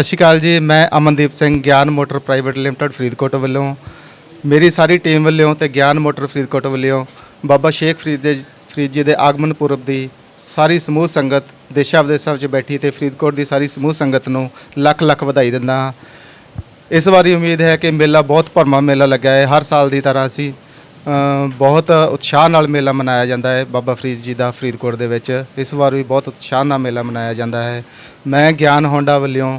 ਸਤਿ ਸ਼੍ਰੀ ਅਕਾਲ ਜੀ, ਮੈਂ ਅਮਨਦੀਪ ਸਿੰਘ, ਗਿਆਨ ਮੋਟਰ ਪ੍ਰਾਈਵੇਟ ਲਿਮਟਿਡ, ਫਰੀਦਕੋਟ ਵੱਲੋਂ। ਮੇਰੀ ਸਾਰੀ ਟੀਮ ਵੱਲੋਂ ਤੇ ਗਿਆਨ ਮੋਟਰ ਫਰੀਦਕੋਟ ਵੱਲੋਂ ਬਾਬਾ ਸ਼ੇਖ ਫਰੀਦ ਦੇ ਫਰੀਦ ਜੀ ਦੇ ਆਗਮਨ ਪੁਰਬ ਦੀ ਸਾਰੀ ਸਮੂਹ ਸੰਗਤ, ਦੇਸ਼ਾਂ ਵਿਦੇਸ਼ਾਂ ਵਿੱਚ ਬੈਠੀ ਤੇ ਫਰੀਦਕੋਟ ਦੀ ਸਾਰੀ ਸਮੂਹ ਸੰਗਤ ਨੂੰ ਲੱਖ ਲੱਖ ਵਧਾਈ ਦਿੰਦਾ ਹਾਂ। ਇਸ ਵਾਰੀ ਉਮੀਦ ਹੈ ਕਿ ਮੇਲਾ ਬਹੁਤ ਭਰਮਾ ਮੇਲਾ ਲੱਗਾ ਹੈ, ਹਰ ਸਾਲ ਦੀ ਤਰ੍ਹਾਂ ਅਸੀਂ ਬਹੁਤ ਉਤਸ਼ਾਹ ਨਾਲ ਮੇਲਾ ਮਨਾਇਆ ਜਾਂਦਾ ਹੈ, ਬਾਬਾ ਫਰੀਦ ਜੀ ਦਾ ਫਰੀਦਕੋਟ ਦੇ ਵਿੱਚ। ਇਸ ਵਾਰ ਵੀ ਬਹੁਤ ਉਤਸ਼ਾਹ ਨਾਲ ਮੇਲਾ ਮਨਾਇਆ ਜਾਂਦਾ ਹੈ। ਮੈਂ ਗਿਆਨ ਹੋਂਡਾ ਵੱਲੋਂ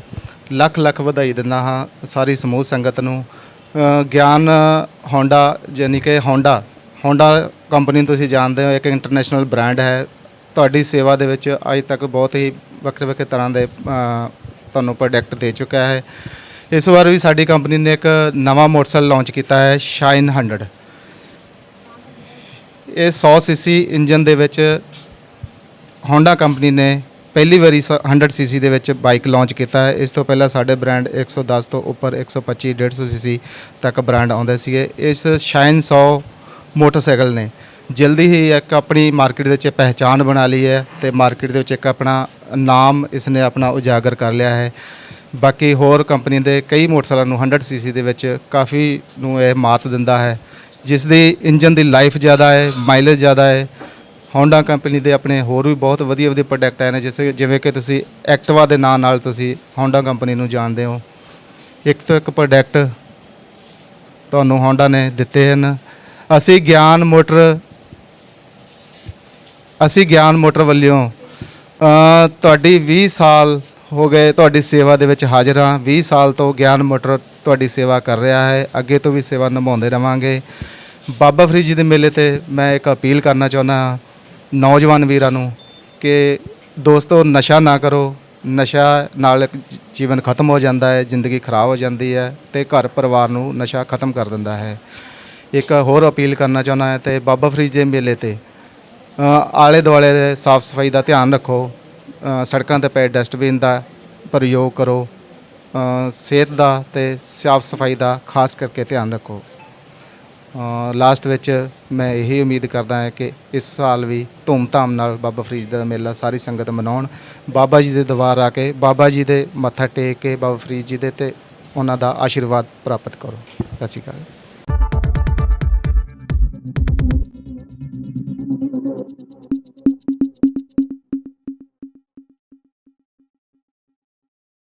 ਲੱਖ ਲੱਖ ਵਧਾਈ ਦਿੰਦਾ ਹਾਂ ਸਾਰੀ ਸਮੂਹ ਸੰਗਤ ਨੂੰ। ਗਿਆਨ ਹੋਂਡਾ ਯਾਨੀ ਕਿ ਹੋਂਡਾ ਹੋਂਡਾ ਕੰਪਨੀ ਤੁਸੀਂ ਜਾਣਦੇ ਹੋ, ਇੱਕ ਇੰਟਰਨੈਸ਼ਨਲ ਬ੍ਰਾਂਡ ਹੈ। ਤੁਹਾਡੀ ਸੇਵਾ ਦੇ ਵਿੱਚ ਅੱਜ ਤੱਕ ਬਹੁਤ ਹੀ ਵੱਖਰੇ ਵੱਖਰੇ ਤਰ੍ਹਾਂ ਦੇ ਤੁਹਾਨੂੰ ਪ੍ਰੋਡਕਟ ਦੇ ਚੁੱਕਾ ਹੈ। ਇਸ ਵਾਰ ਵੀ ਸਾਡੀ ਕੰਪਨੀ ਨੇ ਇੱਕ ਨਵਾਂ ਮੋਟਰਸਾਈਕਲ ਲਾਂਚ ਕੀਤਾ ਹੈ ਸ਼ਾਈਨ 100 ਇਹ 100 ਸੀਸੀ ਇੰਜਨ ਦੇ ਵਿੱਚ Honda ਕੰਪਨੀ ਨੇ ਪਹਿਲੀ ਵਾਰੀ ਸ- 100 ਸੀਸੀ ਦੇ ਵਿੱਚ ਬਾਈਕ ਲਾਂਚ ਕੀਤਾ ਹੈ। ਇਸ ਤੋਂ ਪਹਿਲਾਂ ਸਾਡੇ ਬ੍ਰਾਂਡ 110 ਤੋਂ ਉੱਪਰ 125 150 ਸੀਸੀ ਤੱਕ ਬ੍ਰਾਂਡ ਆਉਂਦੇ ਸੀਗੇ। ਇਸ ਸ਼ਾਈਨ 100 ਮੋਟਰਸਾਈਕਲ ਨੇ ਜਲਦੀ ਹੀ ਇੱਕ ਆਪਣੀ ਮਾਰਕੀਟ ਦੇ ਵਿੱਚ ਪਹਿਚਾਣ ਬਣਾ ਲਈ ਹੈ ਤੇ ਮਾਰਕੀਟ ਦੇ ਵਿੱਚ ਇੱਕ ਆਪਣਾ ਨਾਮ ਇਸ ਨੇ ਆਪਣਾ ਉਜਾਗਰ ਕਰ ਲਿਆ ਹੈ। ਬਾਕੀ ਹੋਰ ਕੰਪਨੀ ਦੇ ਕਈ ਮੋਟਰਸਾਈਕਲਾਂ ਨੂੰ 100 ਸੀਸੀ ਦੇ ਵਿੱਚ ਕਾਫੀ ਨੂੰ ਇਹ ਮਾਤ ਦਿੰਦਾ ਹੈ। ਜਿਸ ਦੀ ਇੰਜਨ ਦੀ ਲਾਈਫ ਜ਼ਿਆਦਾ ਹੈ ਮਾਈਲੇਜ ਜ਼ਿਆਦਾ ਹੈ Honda ਕੰਪਨੀ ਦੇ ਆਪਣੇ ਹੋਰ ਵੀ ਬਹੁਤ ਵਧੀਆ ਵਧੀਆ ਪ੍ਰੋਡਕਟ ਆਏ ਨੇ, ਜਿਸ ਜਿਵੇਂ ਕਿ ਤੁਸੀਂ ਐਕਟਿਵਾ ਦੇ ਨਾਂ ਨਾਲ ਤੁਸੀਂ ਹੋਂਡਾ ਕੰਪਨੀ ਨੂੰ ਜਾਣਦੇ ਹੋ। ਇੱਕ ਤੋਂ ਇੱਕ ਪ੍ਰੋਡਕਟ ਤੁਹਾਨੂੰ ਹੋਂਡਾ ਨੇ ਦਿੱਤੇ ਹਨ। ਅਸੀਂ ਗਿਆਨ ਮੋਟਰ, ਅਸੀਂ ਗਿਆਨ ਮੋਟਰ ਵੱਲੋਂ ਤੁਹਾਡੀ 20 ਸਾਲ ਹੋ ਗਏ ਤੁਹਾਡੀ ਸੇਵਾ ਦੇ ਵਿੱਚ ਹਾਜ਼ਰ ਹਾਂ। 20 ਸਾਲ ਤੋਂ ਗਿਆਨ ਮੋਟਰ ਤੁਹਾਡੀ ਸੇਵਾ ਕਰ ਰਿਹਾ ਹੈ। ਅੱਗੇ ਤੋਂ ਵੀ ਸੇਵਾ ਨਿਭਾਉਂਦੇ ਰਵਾਂਗੇ। ਬਾਬਾ ਫਰੀਦ ਜੀ ਦੇ ਮੇਲੇ ਤੇ ਮੈਂ ਇੱਕ ਅਪੀਲ ਕਰਨਾ ਚਾਹੁੰਦਾ ਹਾਂ ਨੌਜਵਾਨ ਵੀਰਾਂ ਨੂੰ ਕਿ ਦੋਸਤੋ, ਨਸ਼ਾ ਨਾ ਕਰੋ। ਨਸ਼ਾ ਨਾਲ ਜੀਵਨ ਖਤਮ ਹੋ ਜਾਂਦਾ ਹੈ, ਜ਼ਿੰਦਗੀ ਖਰਾਬ ਹੋ ਜਾਂਦੀ ਹੈ ਤੇ ਘਰ ਪਰਿਵਾਰ ਨੂੰ ਨਸ਼ਾ ਖਤਮ ਕਰ ਦਿੰਦਾ ਹੈ। ਇੱਕ ਹੋਰ ਅਪੀਲ ਕਰਨਾ ਚਾਹੁੰਦਾ ਹੈ ਤੇ ਬਾਬਾ ਫਰੀਦ ਦੇ ਮੇਲੇ ਤੇ ਆਲੇ ਦੁਆਲੇ ਦੇ ਸਾਫ਼ ਸਫ਼ਾਈ ਦਾ ਧਿਆਨ ਰੱਖੋ। ਸੜਕਾਂ ਤੇ ਪਏ ਡਸਟਬਿਨ ਦਾ ਪ੍ਰਯੋਗ ਕਰੋ। ਸਿਹਤ ਦਾ ਤੇ ਸਾਫ਼ ਸਫ਼ਾਈ ਦਾ ਖਾਸ ਕਰਕੇ ਧਿਆਨ ਰੱਖੋ। ਲਾਸਟ ਵਿੱਚ ਮੈਂ ਇਹੀ ਉਮੀਦ ਕਰਦਾ ਹਾਂ ਕਿ ਇਸ ਸਾਲ ਵੀ ਧੂਮ-ਧਾਮ ਨਾਲ ਬਾਬਾ ਫਰੀਦ ਦਾ ਮੇਲਾ, ਸਾਰੀ ਸੰਗਤ ਮਨਾਉਣ। ਬਾਬਾ ਜੀ ਦੇ ਦਰਬਾਰ ਆ ਕੇ, ਬਾਬਾ ਜੀ ਦੇ ਮੱਥਾ ਟੇਕ ਕੇ, ਬਾਬਾ ਫਰੀਦ ਜੀ ਦੇ ਤੇ ਉਹਨਾਂ ਦਾ ਆਸ਼ੀਰਵਾਦ ਪ੍ਰਾਪਤ ਕਰੋ। ਸਤਿ ਸ਼੍ਰੀ ਅਕਾਲ।